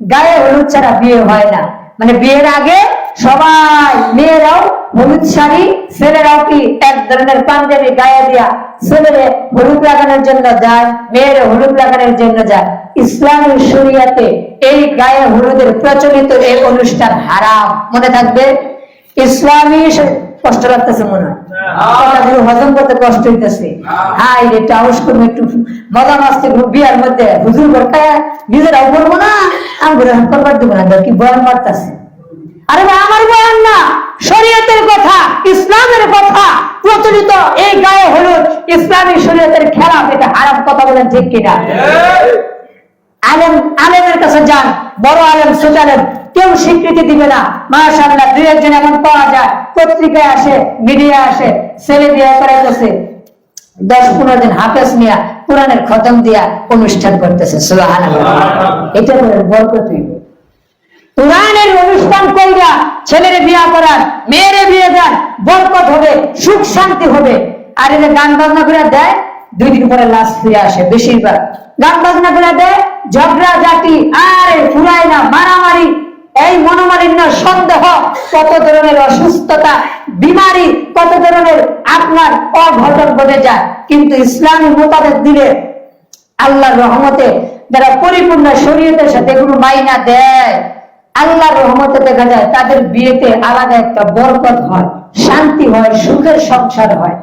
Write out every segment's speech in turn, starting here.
গায়ে হলুদ ছাড়া বিয়ে হয় না। মানে বিয়ের আগে সবাই মেয়েরাও হলুদ শাড়ি, ছেলেরাও কি এক ধরনের পাঞ্জাবি গায়ে দিয়া ছেলেরে হলুদ লাগানোর জন্য যায়, মেয়েরে হলুদ লাগানোর জন্য যায়। ইসলামী শরিয়াতে এই গায়ে হলুদের প্রচলিত এই অনুষ্ঠান হারাম। মনে থাকবে? ইসলামী কষ্ট লাগতেছে মনে হয়। কথাগুলো হজম করতে কষ্ট হইতেছে। হাই রে টাউস করব একটু মজা মাস্তে, বিয়ার মধ্যে হুজুর বরকায় নিজেরাও বলব না বলে করবার কি বয়ান মারতেছে? আরে আমার বয়ান না, শরীয়তের কথা, ইসলামের কথা। প্রচলিত এই গায়ে হলুদ, ইসলামী শরীয়তের এটা হারাম কথা বলেন ঠিক কিনা? আলেম, আলেমের কাছে যান, বড় আলেম, ছোট কেউ স্বীকৃতি দিবে না। মাশাআল্লাহ, দুই একজন এমন পাওয়া যায়, পত্রিকায় আসে মিডিয়া আসে, ছেলে বিয়ে করাইতেছে। দশ পনেরো দিন হাফেজ নিয়া কোরআনের খতম দিয়া অনুষ্ঠান করতেছে সুবহানাল্লাহ। এটা বলে বরকত কোরআনের অনুষ্ঠান কইরা ছেলের বিয়া করার মেয়েরে বিয়ে দেন বরকত হবে সুখ শান্তি হবে। আর এই গান বাজনা করে দেয় দুই দিন পরে লাশ ফিরে আসে বেশিরভাগ। গান বাজনা করে দেয় ঝগড়া জাতি আরে ফুরায় না মারামারি এই মনোমালিন্য সন্দেহ কত ধরনের অসুস্থতা, বিমারি, কত ধরনের আপনার অঘটন ঘটে যায়। কিন্তু ইসলামী মোতাবেক দিলে আল্লাহর রহমতে যারা পরিপূর্ণ শরীয়তের সাথে এগুলো মাইনা দেয়, আল্লাহর রহমতে দেখা যায় তাদের বিয়েতে আলাদা একটা বরকত হয়, শান্তি হয়, সুখের সংসার হয়।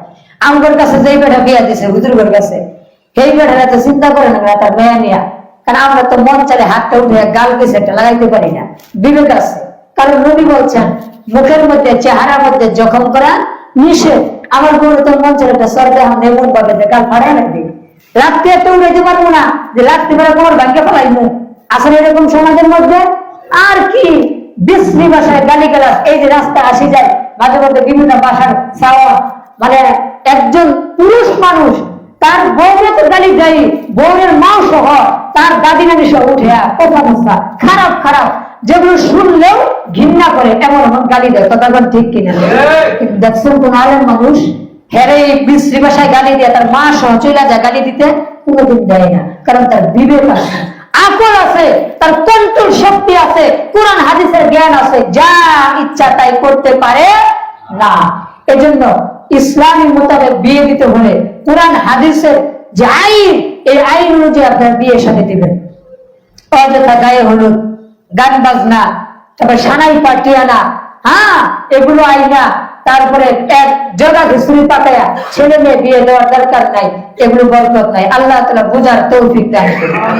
আমগর কাছে যেই বেটা বিয়া দিছে, হুজুরগর কাছে, সেই বেটা তো চিন্তা করে না তার মেয়া নিয়া। কারণ আমরা তো মন চালে হাতটা উঠে গাল গেছে, একটা লাগাইতে পারি না। বিবেক আছে। কারণ নবী বলছেন, মুখের মধ্যে চেহারার মধ্যে জখম করা নিষেধ। আমার গরু তো মন একটা সরকার এমন ভাবে যে ফাড়ায় রাখবে। রাত্রে তো উড়াইতে পারব না, যে রাত্রে বেলা তোমার ভাগ্যে ফেলাইবো আসলে এরকম সমাজের মধ্যে আর কি বিশ্রী ভাষায় গালি গালাস এই যে রাস্তা আসি যায়, মাঝে মধ্যে বিভিন্ন ভাষার চাওয়া। মানে একজন পুরুষ মানুষ, তার বউরে তো গালি দেয়, বউরের মাও সহ তার দাদি নানি সহ উঠে কথা খারাপ খারাপ। যেগুলো শুনলেও ঘৃণা করে এমন এমন গালি দেয় কথা ঠিক কিনা? দেখছেন কোন আলেম মানুষ? হেরে এই বিশ্রী ভাষায় গালি দিয়ে তার মা সহ চলে যায় গালি দিতে কোনোদিন দেয় না কারণ তার বিবেক আছে আকল আছে তার কন্ট্রোল শক্তি আছে কোরআন হাদিসের জ্ঞান আছে যা ইচ্ছা তাই করতে পারে না। এজন্য ইসলামী মোতাবেক বিয়ে দিতে হলে কোরআন হাদিসের যে আইন এই আইন অনুযায়ী আপনার বিয়ে সাথে দিবেন। অযথা গায়ে হলুদ গান বাজনা, তারপরে সানাই পাটিয়ানা হ্যাঁ এগুলো আইনা, তারপরে এক জগা ঘিসুরি পাতায়া ছেলে মেয়ে বিয়ে দেওয়ার দরকার নাই, এগুলো বরকত নাই, আল্লাহ তালা বোঝার তৌফিক করুন।